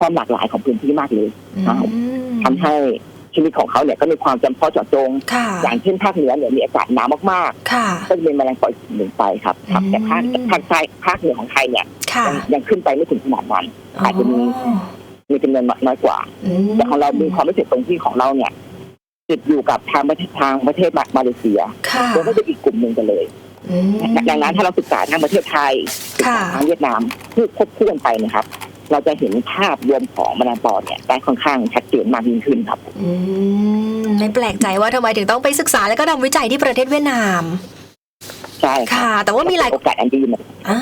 Speaker 2: ความหลากหลายของพื้นที่มากเลย
Speaker 1: อืม
Speaker 2: ทำให้ชีวิตของเขาเนี่ยก็มีความจำเพาะเจาะจง
Speaker 1: ค่ะ
Speaker 2: อย่างเช่นภาคเหนือเนี่ยมีอากาศหนาวมาก
Speaker 1: ค่ะ
Speaker 2: ๆก็จะเป็นแมลงปออีกหนึ่งไปครับครับแต่ภาค
Speaker 1: อืม
Speaker 2: ภาคใต้ภาคเหนือของไทยเนี่ย
Speaker 1: ค่ะ
Speaker 2: ยังยังขึ้นไปไม่ถึงขนาดนั้นอาจจะมีมีจำนวนน้อยกว่า
Speaker 1: ม
Speaker 2: แต่ของเรามีความพิเศษตรงที่ของเราเนี่ย ติดอยู่กับทางประเทศทางประเทศมาเลเซีย
Speaker 1: ค่ะ
Speaker 2: แล้วก็จะอีกกลุ่มหนึ่งกันเลย
Speaker 1: อืม
Speaker 2: ดังนั้นถ้าเราศึกษาทางประเทศไทยศึก
Speaker 1: ค่ะ
Speaker 2: ษาทางเวียดนามที่ควบคู่กันไปนะครับ เราจะเห็นภาพรวมของแมลงปอเนี่ยได้ค่อนข้างชัดเจนมากยิ่งขึ้นครับ
Speaker 1: อืมไม่แปลกใจว่าทำไมถึงต้องไปศึกษาแล้วก็ทำวิจัยที่ประเทศเวียดนาม
Speaker 2: ใช่รับ
Speaker 1: ค่ะ แต่ว่ามีหลาย
Speaker 2: โอกาสอันดีนะ
Speaker 1: อ่า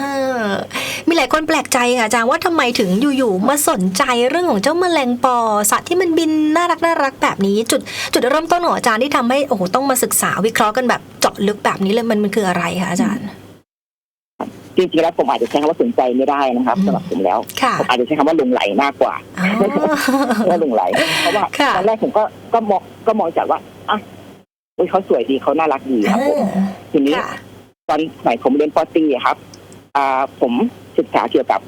Speaker 1: มีหลายคนแปลกใจค่ะอาจารย์ว่าทำไมถึงอยู่ๆมาสนใจเรื่องของเจ้าแมลงปอสัตว์ที่มันบินน่ารักน่ารักแบบนี้ จุดจุดเริ่มต้นของอาจารย์ที่ทำให้โอ้โหต้องมาศึกษาวิเคราะห์กันแบบเจาะลึกแบบนี้เลยมันมันคืออะไรคะอาจารย์
Speaker 2: จริงๆแล้วผมอาจจะใช้คำว่าสนใจไม่ได้นะครับ
Speaker 1: อืม
Speaker 2: สำหรับผมแล้ว
Speaker 1: ค่ะ
Speaker 2: ผมอาจจะใช้คำว่าหลงไหลมากกว่า
Speaker 1: อ๋อ
Speaker 2: ว่าหลงไหล เพราะว่า
Speaker 1: ค่ะ
Speaker 2: ตอนแรกผมก็ก็มองก็มองจากว่าอะอุ๊ยเขาสวยดีเขาน่ารักดีครับผมทีนี้
Speaker 1: ค่ะ
Speaker 2: ตอนสมัยผมเรียนปอตรีอะครับอ่าผมศึกษาเกี่ยวกับ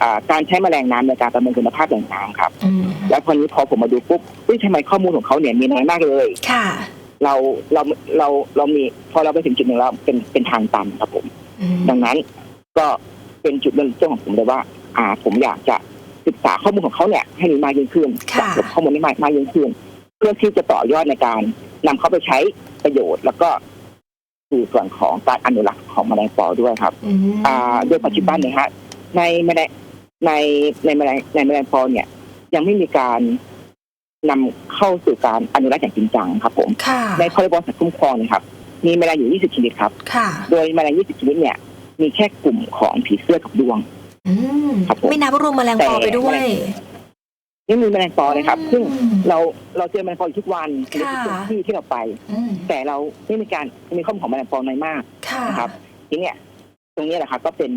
Speaker 2: อ่าการใช้แมลงน้ำในการประเมินคุณภาพแหล่งน้ำครับ
Speaker 1: อืม
Speaker 2: แล้วพอนี้พอผมมาดูปุ๊บเฮ้ยทำไมข้อมูลของเขาเนี่ยมีน้อยมากเลย
Speaker 1: ค่ะ
Speaker 2: เราเราเราเรามีพอเราไปถึงจุดหนึ่งแล้วเป็นเป็นทางตันครับผม
Speaker 1: อืม
Speaker 2: ดังนั้นก็เป็นจุดเริ่มต้นของผมเลยว่า อ่า ผมอยากจะศึกษาข้อมูลของเขาเนี่ยให้มีมากยิ่งขึ้น
Speaker 1: ค่ะ
Speaker 2: จับข้อมูลให้มากมากยิ่งขึ้น เพื่อที่จะต่อยอดในการนำเขาไปใช้ประโยชน์ แล้วก็ สู่ส่วนของการอนุรักษ์ของแมลงปอด้วยครับ
Speaker 1: อืม
Speaker 2: อ่าโดยปัจจุบันเนี่ยฮะในแมลงในในแมลงในแมลงปอเนี่ย ยังไม่มีการนำเข้าสู่การอนุรักษ์อย่างจริงจังครับ ผม
Speaker 1: ค่ะ
Speaker 2: ในพรบสัตว์คุ้มครองเนะครับ มีแมลงอยู่ 20 ชนิดครับ
Speaker 1: ค่ะ
Speaker 2: โดยแมลง 20 ชนิดเนี่ย มีแค่กลุ่มของผีเสื้อกับดวง
Speaker 1: อืม
Speaker 2: ครับผม
Speaker 1: ไม่นับรวมแมลงปอไปด้วย
Speaker 2: นี่มีแมลงปอเลยครับ ซึ่ง
Speaker 1: อืม
Speaker 2: เราเราเจอแมลงปออยู่ทุกวันใน
Speaker 1: ค่ะ
Speaker 2: ทุกที่ที่เราไป
Speaker 1: อืม
Speaker 2: แต่เราไม่มีการมีข้อมูลของแมลงปอน้อยมาก
Speaker 1: ค่ะ
Speaker 2: นะครับทีเนี้ยตรงนี้แหละครับ ก็เป็น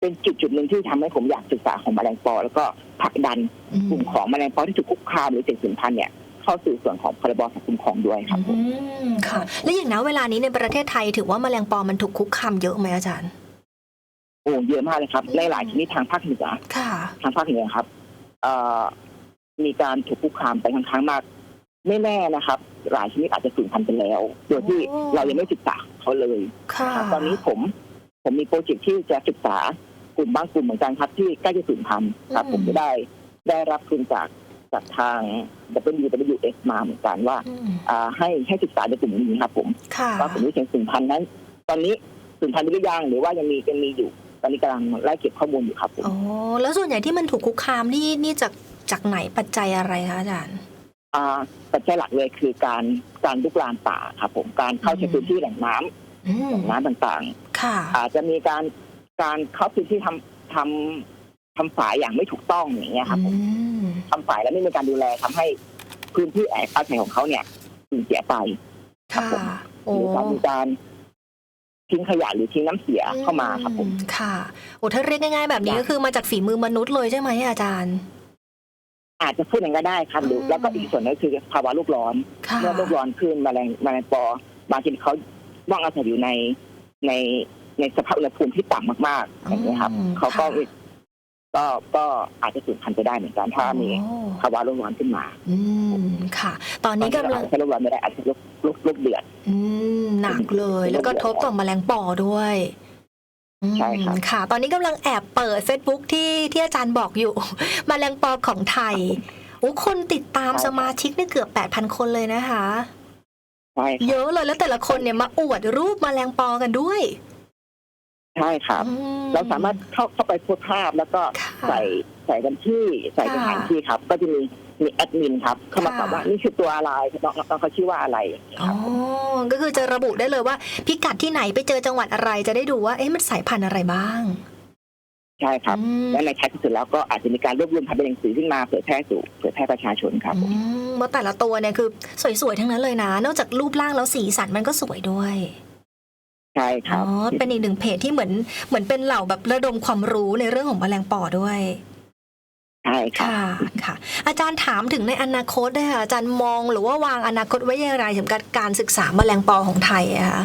Speaker 2: เป็นจุดจุดหนึ่งที่ทำให้ผมอยากศึกษาของแมลงปอ แล้วก็ผลักดัน
Speaker 1: อืม
Speaker 2: กลุ่มของแมลงปอที่ถูกคุกคามหรือเสี่ยงสูญพันธุ์เนี่ยเข้าสู่ส่วนของพรบสังคมครองด้วยครับผม
Speaker 1: อืมค่ะ แล้วอย่างนะเวลานี้ในประเทศไทยถือว่าแมลงปอมันถูกคุกคามเยอะไหมอาจารย์
Speaker 2: โอ้เยอะมากเลยครับ ในหลายชนิดทางภาคเหนือ
Speaker 1: ค่ะ
Speaker 2: ทางภาคเหนือครับเอ่อ มีการถูกคุกคามไปค่อนข้างมากไม่แน่นะครับ หลายชนิดอาจจะสูญพันธุ์ไปแล้ว โดยที่
Speaker 1: โอ้
Speaker 2: เรายังไม่ศึกษาเขาเลย
Speaker 1: ค่ะ
Speaker 2: ครับตอนนี้ผม ผมมีโปรเจกต์ที่จะศึกษากลุ่มบางกลุ่มเหมือนกันครับที่ใกล้จะสูญพันธุ์ครับ ผมจะได้ได้รับทุนจากจากทาง WWF มาเหมือนกันว่า
Speaker 1: อืม
Speaker 2: อ่าให้ให้ศึกษาในกลุ่มนี้ครับ ผม
Speaker 1: ค่ะ
Speaker 2: ว่าผมที่เชิงสูญพันธุ์นั้น ตอนนี้สูญพันธุ์ไปหรือยังหรือว่ายังมียังมีอยู่ ตอนนี้กำลังไล่เก็บข้อมูลอยู่ครับผม
Speaker 1: อ๋อแล้วส่วนใหญ่ที่มันถูกคุกคามนี่นี่จากจากไหนปัจจัยอะไรคะอาจารย์
Speaker 2: อ่าปัจจัยหลักเลยคือการการลุกลามป่าครับผมการเข้าใช้พื้นที่แหล่งน้ำ
Speaker 1: อืม
Speaker 2: แหล่งน้ำต่าง
Speaker 1: ค่ะ
Speaker 2: ๆอาจจะมีการการเข้าพื้นที่ทำทำทำฝายอย่างไม่ถูกต้องอย่างเงี้ยครับผม
Speaker 1: อืม
Speaker 2: ทำฝ่ายแล้วไม่มีการดูแลทำให้พื้นที่แอบอาศัยของเขาเนี่ยสูญเสียไปครับ
Speaker 1: ค่ะ
Speaker 2: ผม
Speaker 1: โอ้
Speaker 2: หรือการมีการ ทิ้งขยะหรือทิ้งน้ำเสียเข้ามาครับผม
Speaker 1: อืค่ะโอ้ถ้าเรียกง่ายๆ แบบนี้
Speaker 2: ได้
Speaker 1: ก็คือมาจากฝีมือมนุษย์เลยใช่ไหมอาจารย์
Speaker 2: อาจจะพูดอย่างนั้นก็ได้ครับหรือ
Speaker 1: อืม
Speaker 2: แล้วก็อีกส่วนหนึงคือภาวะโลกร้อน
Speaker 1: ค่ะ
Speaker 2: เมื่อโลกร้อนขึ้นแมลงแมลงปอบางทีเขาว่างอาศัยอยู่ในในในสภาพอุณหภูมิที่ต่ำมากๆอย่างนี้ยครับ
Speaker 1: อืม
Speaker 2: เขาก็
Speaker 1: ค่ะ
Speaker 2: ก็ก็อาจจะสูญพันธุ์ไปได้เหมือนกันถ้ามี
Speaker 1: โอ้
Speaker 2: ภาวะโลกร้อนขึ้นมา
Speaker 1: อืมค่ะ ตอนนี้กำลัง
Speaker 2: อาจจะโลกร้อนไม่ได้อาจจะโลกโลกโลกเดือด
Speaker 1: อืมหนักเลย แล้วก็ทบต่อแมลงปอด้วยอืม
Speaker 2: ใช่ครับ
Speaker 1: ค่ะ ตอนนี้กำลังแอบเปิด Facebook ที่ที่อาจารย์บอกอยู่ แมลงปอของไทยโอ้คนติดตามสมาชิกนี่เกือบ8,000คนเลยนะคะ
Speaker 2: ใช่ครับ
Speaker 1: เยอะเลยแล้วแต่ละคนเนี่ยมาอวดรูปแมลงปอกันด้วย
Speaker 2: ใช่ครับ
Speaker 1: อื
Speaker 2: เราสามารถเข้าเข้าไปโพสต์ภาพแล้วก็
Speaker 1: ค่ะ
Speaker 2: ใส่ใส่วันที่ใส่สถานที่ครับ ก็จะมีมีแอดมินครับ เข้ามา
Speaker 1: ค่ะ
Speaker 2: ตอบว่านี่คือตัวอะไรน้องน้องเขาชื่อว่าอะไรอย่างเงี้ย
Speaker 1: อ๋
Speaker 2: ค
Speaker 1: อ
Speaker 2: รับผม
Speaker 1: ก็คือจะระบุได้เลยว่า พิกัดที่ไหนไปเจอจังหวัดอะไรจะได้ดูว่าเอ๊ะมันสายพันธุ์อะไรบ้าง
Speaker 2: ใช่ครับ
Speaker 1: อืม
Speaker 2: และในท้ายที่สุดแล้วก็อาจจะมีการรวบรวมทำเป็นหนังสือขึ้นมาเผยแพร่สู่เผยแพร่ประชาชนครับผม
Speaker 1: อืมเพราะแต่ละตัวเนี่ยคือสวยๆ ทั้งนั้นเลยนะ นอกจากรูปร่างแล้วสีสันมันก็สวยด้วย
Speaker 2: ใช่ค
Speaker 1: อ๋
Speaker 2: รั
Speaker 1: อบเป็นอีกหนึ่งเพจที่เหมือนเหมือนเป็นเหล่าแบบระดมความรู้ในเรื่องของแมลงปอด้วย
Speaker 2: ใช่ครับ
Speaker 1: ค่ะค่ะ อาจารย์ถามถึงในอนาคตได้ค่ะอาจารย์มองหรือว่าวางอนาคตไว้อย่างไรสำหรับการศึกษาแมลงปอของไทยอะคะ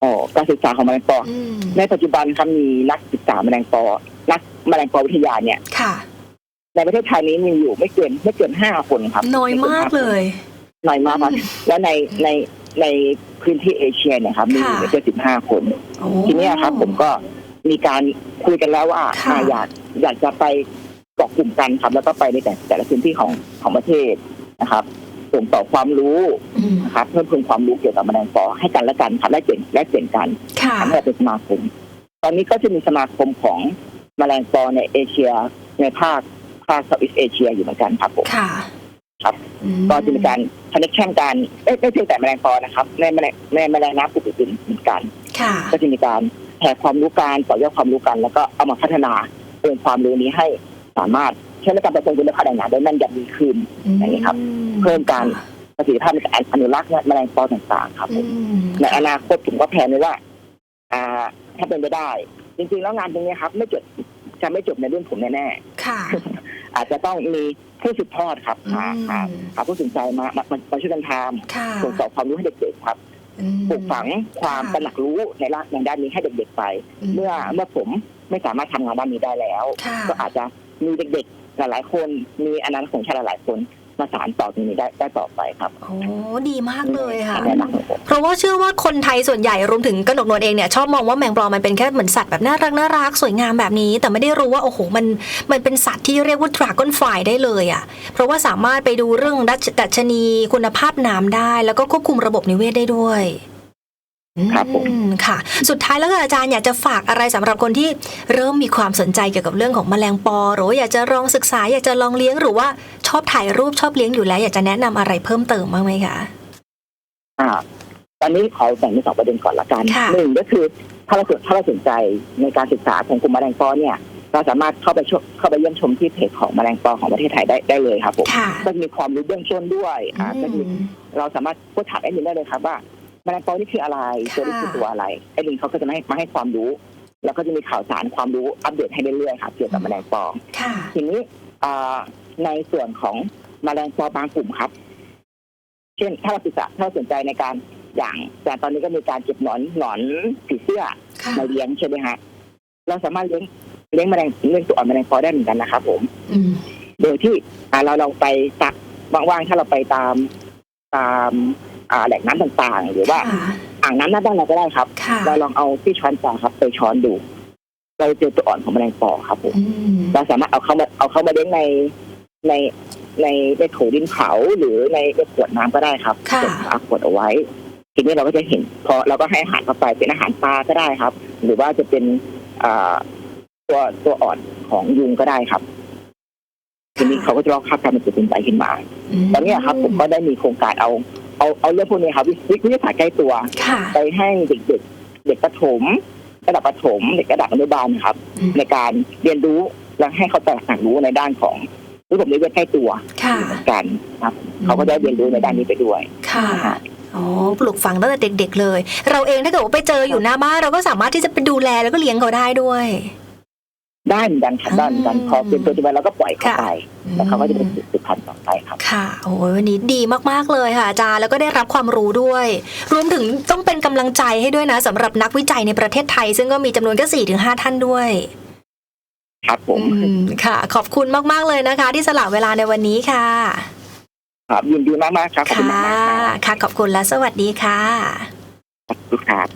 Speaker 2: โอ้การศึกษาของแมลงปอ
Speaker 1: อืม
Speaker 2: ในปัจจุบันครับมีนักศึกษาแมลงปอนักแมลงปอวิทยาเนี่ย
Speaker 1: ค่ะ
Speaker 2: ในประเทศไทยนี้มีอยู่ไม่เกินไม่เกินห้าคนครับ
Speaker 1: น้อยมากเลย
Speaker 2: น้อยมากครับและในใน ในพื้นที่เอเชียเนี่ยครับมีอยู่
Speaker 1: ค่ะ
Speaker 2: ไม่เกินสิบห้าคน
Speaker 1: โอ้
Speaker 2: ทีเนี้ยครับ ผมก็มีการคุยกันแล้วว่า
Speaker 1: ค่ะ
Speaker 2: อ่าอยากอยากจะไปเกาะกลุ่มกันครับ แล้วก็ไปในแต่แต่ละพื้นที่ของของประเทศนะครับส่งต่อความรู้
Speaker 1: อืม
Speaker 2: นะครับเพิ่มพูนความรู้เกี่ยวกับแมลงปอให้กันและกันครับแลกเปลี่ยนแลกเปลี่ยนกัน
Speaker 1: ค่ะ
Speaker 2: ทำให้เราเป็นสมาคม ตอนนี้ก็จะมีสมาคมของแมลงปอในเอเชียในภาคภาคเซาท์อีสเอเชียอยู่เหมือนกันครับผม
Speaker 1: ค่ะ
Speaker 2: ครับ
Speaker 1: อืม
Speaker 2: ก็จะมีการคอนเนคชั่นกันไม่ไม่เพียงแต่แมลงปอนะครับในแมลงในแมลงน้ำกลุ่มอื่นๆเหมือนกัน
Speaker 1: ค่ะ
Speaker 2: ก็จะมีการแชร์ความรู้การต่อยอดความรู้กัน แล้วก็เอามาพัฒนาองค์ความรู้นี้ให้สามารถใช้ในการประเมินคุณภาพแรงงานได้แม่นยำยิ่งขึ้นอย่างนี้ครับ เพิ่มการประสิทธิภาพในการอนุรักษ์แมลงปอต่างๆ ครับผ
Speaker 1: อื
Speaker 2: ม
Speaker 1: ม
Speaker 2: ในอนาคตผมก็แผนไว้ว่า อ่า ถ้าเป็นไปได้ จริงๆแล้วงานตรงนี้ครับ ไม่จบจะไม่จบในรุ่นผมแน่
Speaker 1: ค่ะ
Speaker 2: ๆ อาจจะต้องมีผู้สืบทอดครับหา
Speaker 1: อืม
Speaker 2: หาหาผู้สนใจมามามามาช่วยกันท
Speaker 1: ค่ะำ
Speaker 2: ส่งต่อความรู้ให้เด็กๆครับ
Speaker 1: อืม
Speaker 2: ปลูกฝังความ
Speaker 1: ค่ะ
Speaker 2: ตระหนักรู้ในด้านในด้านนี้ให้เด็กๆไป เมื่อเมื่อผมไม่สามารถทำงานด้านนี้ได้แล้ว
Speaker 1: ค่ะ
Speaker 2: ก็อาจจะมีเด็กๆหลายๆคนมีอนาคตของชาติหลายๆคน มาสานต่อตรงนี้ได้ได้ต่อไปครับ
Speaker 1: โอ้ดีมากเลยค่ะ
Speaker 2: ในอนาคต
Speaker 1: เพราะว่าเชื่อว่าคนไทยส่วนใหญ่รวมถึงกนกนวลเองเนี่ยชอบมองว่าแมงปลอมันเป็นแค่เหมือนสัตว์แบบน่ารักน่ารักสวยงามแบบนี้ แต่ไม่ได้รู้ว่าโอ้โหมันมันเป็นสัตว์ที่เรียกว่าดราก้อนไฟได้เลยอะ่ะ เพราะว่าสามารถไปดูเรื่องดัชดัชนีคุณภาพน้ำได้ แล้วก็ควบคุมระบบนิเวศได้ด้วย
Speaker 2: ครับผม
Speaker 1: อืค่ะ สุดท้ายแล้วก็อาจารย์อยากจะฝากอะไรสำหรับคนที่เริ่มมีความสนใจเกี่ยวกับเรื่องของแมลงปอ หรือว่าอยากจะลองศึกษา อยากจะลองเลี้ยงหรือว่าชอบถ่ายรูปชอบเลี้ยงอยู่แล้ว อยากจะแนะนำอะไรเพิ่มเติมบ้างไหมคะ
Speaker 2: อ่าตอนนี้ขอแบ่งเป็นสองประเด็นก่อนละกัน
Speaker 1: ค่ะ
Speaker 2: หนึ่งก็คือถ้าเราสนถ้าเราสนใจในการศึกษาของกลุ่มแมลงปอเนี่ยเราสามารถเข้าไปชมเข้าไปเยี่ยมชมที่เพจของแมลงปอของประเทศไทยได้ได้เลยครับผม
Speaker 1: ค่ะ
Speaker 2: ก็จะมีความรู้เบื้องต้นด้วยอ่าก็จะมี
Speaker 1: อืม
Speaker 2: เราสามารถพูดถามแอดมินได้เลยครับว่า แมลงปอนี่คืออะไร
Speaker 1: ค่ะ
Speaker 2: ตัวนี้คือตัวอะไรแอดมินเขาก็จะมาให้มาให้ความรู้ แล้วก็จะมีข่าวสารความรู้อัปเดตให้เรื่อยๆครับเกี่ยวกับแมลงปอ
Speaker 1: ค่ะ
Speaker 2: ทีนี้อ่าในส่วนของแมลงปอบางกลุ่มครับ เช่นถ้าเราศึกษาถ้าเราสนใจในการอย่างแต่ตอนนี้ก็มีการเก็บหนอนหนอนผีเสื้อ
Speaker 1: ค่ะ
Speaker 2: มาเลี้ยงใช่ไหมฮะเราสามารถเลี้ยงเลี้ยงแมลงเลี้ยงตัวอ่อนแมลงปอได้เหมือนกันนะครับผม
Speaker 1: อืม
Speaker 2: โดยที่อ่าเราลองไปตักว่างๆถ้าเราไปตามตามอ่า แหล่งน้ำต่างๆ หรือว่า
Speaker 1: ค่ะ
Speaker 2: อ่างน้ำหน้าบ้านเราก็ได้ครับ
Speaker 1: ค่ะ
Speaker 2: เราลองเอาที่ช้อนปลาครับ ไปช้อนดู เราจะเจอตัวอ่อนของแมลงปอครับผม
Speaker 1: อืม
Speaker 2: เราสามารถเอาเข้ามาเอาเข้ามาเลี้ยงในในในในโถดินเผาหรือในในขวดน้ำก็ได้ครับ
Speaker 1: ค่ะ
Speaker 2: เก็บฝาขวดเอาไว้ ทีนี้เราก็จะเห็น พอเราก็ให้อาหารเข้าไปเป็นอาหารปลาก็ได้ครับ หรือว่าจะเป็นอ่าตัวตัวอ่อนของยุงก็ได้ครับทีนี้เขาก็จะลอกคราบการเป็นจุดเป็นใบขึ้นมา
Speaker 1: ม
Speaker 2: ตอนเนี้ยครับ ผมก็ได้มีโครงการเอา เอาเอาเรื่องพวกนี้ครับวิวิทยาศาสตร์ใกล้ตัว
Speaker 1: ค่ะ
Speaker 2: ไปให้เด็กๆเด็กประถมระดับประถมเด็กระดับอนุบาลนะครับ
Speaker 1: อืม
Speaker 2: ในการเรียนรู้และให้เขาตระหนักรู้ในด้านของระบบนิเวศใกล้ตัว
Speaker 1: ค่ะ
Speaker 2: เหมือนกันครับเขาก็ได้เรียนรู้ในด้านนี้ไปด้วย
Speaker 1: ค่ะ
Speaker 2: นะฮะ
Speaker 1: อ๋อปลูกฝังตั้งแต่เด็ก ๆ เลย เราเองถ้าเกิดว่าไปเจออยู่หน้าบ้านเราก็สามารถที่จะไปดูแลแล้วก็เลี้ยงเขาได้ด้วย
Speaker 2: ได้เหมือนกันครับได้เหมือนกัน
Speaker 1: อืม
Speaker 2: พอเป็นตัวจุบันเราก็ปล่อยเขา
Speaker 1: ค่ะ
Speaker 2: ไปแล้วเขาก็จะเป็นสืบพันธุ์ต่อไปครับ
Speaker 1: ค่ะโอ้ยวันนี้ดีมากๆเลยค่ะอาจารย์แล้วก็ได้รับความรู้ด้วย รวมถึงต้องเป็นกำลังใจให้ด้วยนะสำหรับนักวิจัยในประเทศไทย ซึ่งก็มีจำนวนแค่สี่ถึงห้าท่านด้วย
Speaker 2: ครับผม
Speaker 1: อืมค่ะ ขอบคุณมากๆเลยนะคะ ที่สละเวลาในวันนี้ค่ะ
Speaker 2: ครับยินดีมากๆครับขอบคุณ
Speaker 1: ค่ะ
Speaker 2: มากๆครับ
Speaker 1: ค่ะ ขอบคุณและสวัสดีค่ะ
Speaker 2: ขอบคุณครับ